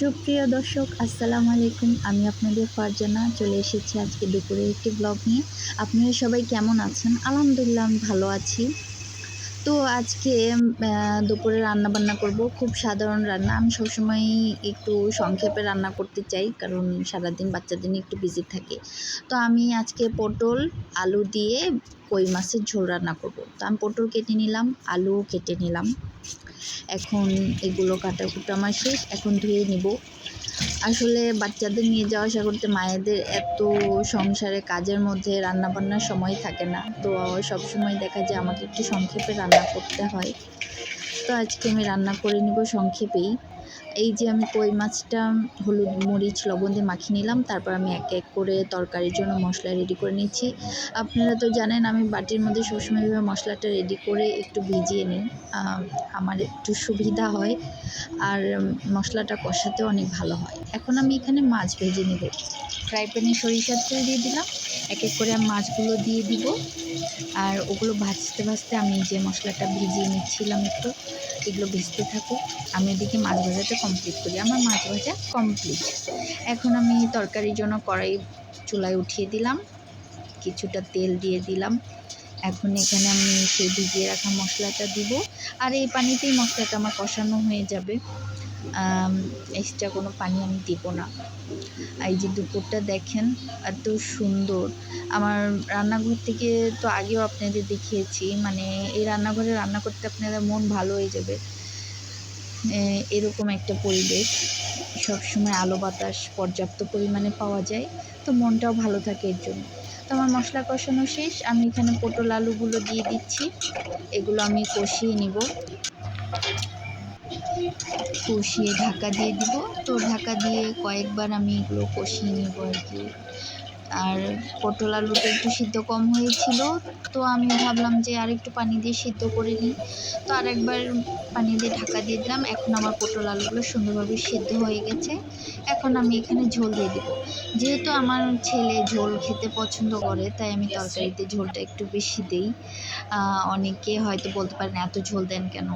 সুপ্রিয় দর্শক, আসসালামু আলাইকুম। আমি আপনাদের ফারজানা, চলে এসেছি আজকে দুপুরে একটি ব্লগ নিয়ে। আপনারা সবাই কেমন আছেন? আলহামদুলিল্লাহ, আমি ভালো আছি। তো আজকে দুপুরে রান্না বান্না করব। খুব সাধারণ রান্না। আমি সবসময় একটু সংক্ষেপে রান্না করতে চাই, কারণ সারাদিন বাচ্চাদের একটু বিজি থাকে। তো আমি আজকে পটল, আলু দিয়ে কই মাছের ঝোল রান্না করব। তো আমি পটল কেটে নিলাম, আলু কেটে নিলাম। এখন এগুলো কাটা কুটা আমার শেষ। এখন ধুয়ে নিব। আসলে বাচ্চাদের নিয়ে যাওয়া আসা করতে মায়েদের এত সংসারে কাজের মধ্যে রান্নাবান্নার সময় থাকে না। তো সব সময় দেখা যায় আমাকে একটু সংক্ষেপে রান্না করতে হয়। তো আজকে আমি রান্না করে নিব সংক্ষেপেই। এই যে আমি কই মাছটা, হলুদ মরিচ, লবণ দিয়ে মাখিয়ে নিলাম, তারপর আমি এক এক করে তরকারির জন্য মশলা রেডি করে নিচ্ছি। আপনারা তো জানেন, আমি বাটির মধ্যে সবসময় মশলাটা রেডি করে একটু ভিজিয়ে নিই। আমার একটু সুবিধা হয়, আর মশলাটা কষাতেও অনেক ভালো হয়। এখন আমি এখানে মাছ ভেজে নেব। ফ্রাই প্যানে সরিষার তেল দিয়ে দিলাম, এক এক করে আমি মাছগুলো দিয়ে দিব। আর ওগুলো ভাজতে ভাজতে আমি যে মশলাটা ভিজিয়ে নিচ্ছিলাম একটু, এগুলো ভিজতে থাকুক। আমি এদিকে মাছ ভাজাটা কমপ্লিট করি। আমার মাছ ভাজা কমপ্লিট এখন আমি তরকারির জন্য কড়াই চুলায় উঠিয়ে দিলাম। কিছুটা তেল দিয়ে দিলাম। এখন এখানে আমি সেই ভিজিয়ে রাখা মশলাটা দিব। আর এই পানিতেই মশলাটা আমার কষানো হয়ে যাবে। এক্সট্রা কোনো পানি আমি দিব না। এই যে দুপুরটা দেখেন, এত সুন্দর। আমার রান্নাঘর থেকে তো আগেও আপনাদের দেখিয়েছি। মানে এই রান্নাঘরে রান্না করতে আপনাদের মন ভালো হয়ে যাবে। এরকম একটা পরিবেশ। সবসময় আলো বাতাস পর্যাপ্ত পরিমাণে পাওয়া যায়। তো মনটাও ভালো থাকে এর জন্য। তো আমার মশলা কষানো শেষ। আমি এখানে পটল আলুগুলো দিয়ে দিচ্ছি। এগুলো আমি কষিয়ে নিব। কষিয়ে ঢাকা দিয়ে দিব। তো ঢাকা দিয়ে কয়েকবার আমি এগুলো কষিয়ে নিব আর কি। আর পটল আলুটা একটু সিদ্ধ কম হয়েছিল তো আমি ভাবলাম যে আর একটু পানি দিয়ে সিদ্ধ করে নিই। তো আরেকবার পানি দিয়ে ঢাকা দিয়ে দিলাম এখন আমার পটল আলুগুলো সুন্দরভাবে সিদ্ধ হয়ে গেছে। এখন আমি এখানে ঝোল দিয়ে দেবো। যেহেতু আমার ছেলে ঝোল খেতে পছন্দ করে তাই আমি তরকারিতে ঝোলটা একটু বেশি দিই। অনেকে হয়তো বলতে পারেন এত ঝোল দেন কেন?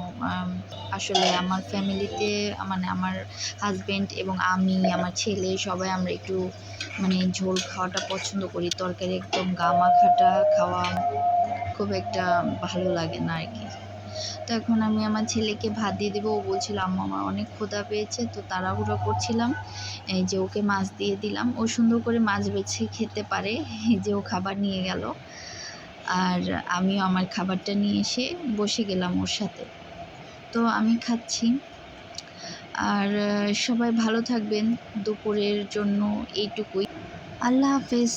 আসলে আমার ফ্যামিলিতে মানে আমার হাজবেন্ড এবং আমি আমার ছেলে সবাই আমরা একটু মানে ঝোল খাওয়াটা পছন্দ করি। তরকারি একদম গা মাখাটা খাওয়া খুব একটা ভালো লাগে না আর কি তো এখন আমি আমার ছেলেকে ভাত দিয়ে দেবো। ও বলছিল, আম্মা, আমার অনেক ক্ষুধা পেয়েছে। তো তাড়াহুড়ো করছিলাম। এই যে ওকে মাছ দিয়ে দিলাম। ও সুন্দর করে মাছ বেছে খেতে পারে। যে ও খাবার নিয়ে গেল। আর আমিও আমার খাবারটা নিয়ে এসে বসে গেলাম ওর সাথে। তো আমি খাচ্ছি। আর সবাই ভালো থাকবেন। দুপুরের জন্য এইটুকুই। আল্লাহ হাফেজ